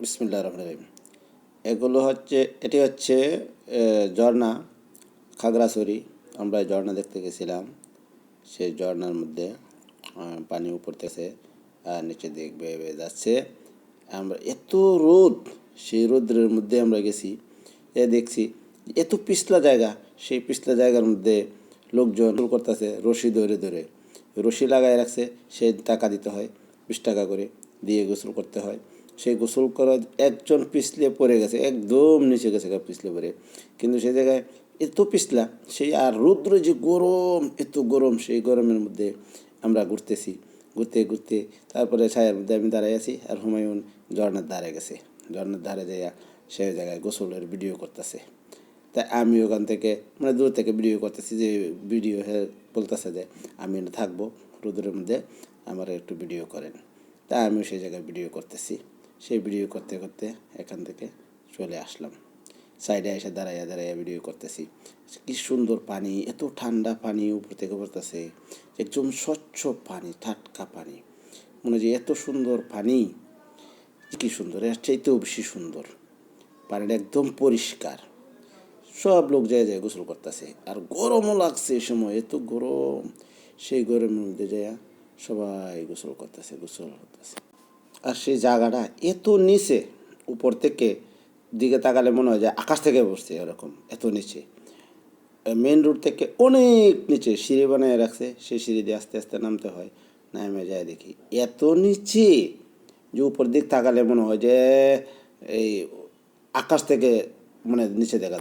বিসমিল্লা রহমান রহিম। এগুলো হচ্ছে, এটি হচ্ছে ঝর্ণা, খাগড়াছড়ি। আমরা ঝর্ণা দেখতে গেছিলাম। সেই ঝর্ণার মধ্যে পানি উপর থেকে আর নিচে দিক বেয়ে বেয়ে যাচ্ছে। আমরা এত রোদ, সেই রোদ্রের মধ্যে আমরা গেছি। এ দেখছি, এত পিছলা জায়গা। সেই পিছলা জায়গার মধ্যে লোকজন করতেছে, রশি ধরে ধরে। রশি লাগাই রাখছে, সে টাকা দিতে হয়, বিশ টাকা করে দিয়ে গোসল করতে হয়। সেই গোসল করা একজন পিছলে পড়ে গেছে, একদম নিচে গেছে পিছলে পড়ে। কিন্তু সেই জায়গায় এত পিছলা সেই আর রৌদ্র যে গরম, এত গরম, সেই গরমের মধ্যে আমরা ঘুরতেছি। ঘুরতে ঘুরতে তারপরে ছায়ার মধ্যে আমি দাঁড়াই আছি আর হুমায়ুন ঝর্নার ধারে গেছে। ঝর্নার ধারে যাইয়া সেই জায়গায় গোসলের ভিডিও করতেছে। তাই আমি ওখান থেকে মানে দূর থেকে ভিডিও করতেছি যে ভিডিও বলতেছে যে আমি থাকব রোদের মধ্যে, আমার একটু ভিডিও করেন। তাই আমিও সেই জায়গায় ভিডিও করতেছি। সেই ভিডিও করতে করতে এখান থেকে চলে আসলাম। সাইডে এসে দাঁড়াইয়া দাঁড়াইয়া ভিডিও করতেছি। কি সুন্দর পানি, এত ঠান্ডা পানি উপর থেকে পড়তেছে। একদম স্বচ্ছ পানি, টাটকা পানি। মনে যে এত সুন্দর পানি, কি সুন্দর, এর চাইতেও বেশি সুন্দর। পানিটা একদম পরিষ্কার। সব লোক যায় যায় গোসল করতেছে। আর গরমও লাগছে এই সময়, এত গরম। সেই গরমের মধ্যে যায় সবাই গোসল করতেছে গোসল করতেছে। আর সেই জায়গাটা এত নিচে, উপর থেকে দিকে তাকালে মনে হয় যে আকাশ থেকে বসছে এরকম, এত নিচে। মেন রোড থেকে অনেক নিচে, সিঁড়ি বানিয়ে রাখছে, সেই সিঁড়ি দিয়ে আস্তে আস্তে নামতে হয়। নামে যায় দেখি, এত নিচে যে উপর দিক তাকালে মনে হয় যে এই আকাশ থেকে মানে নিচে দেখা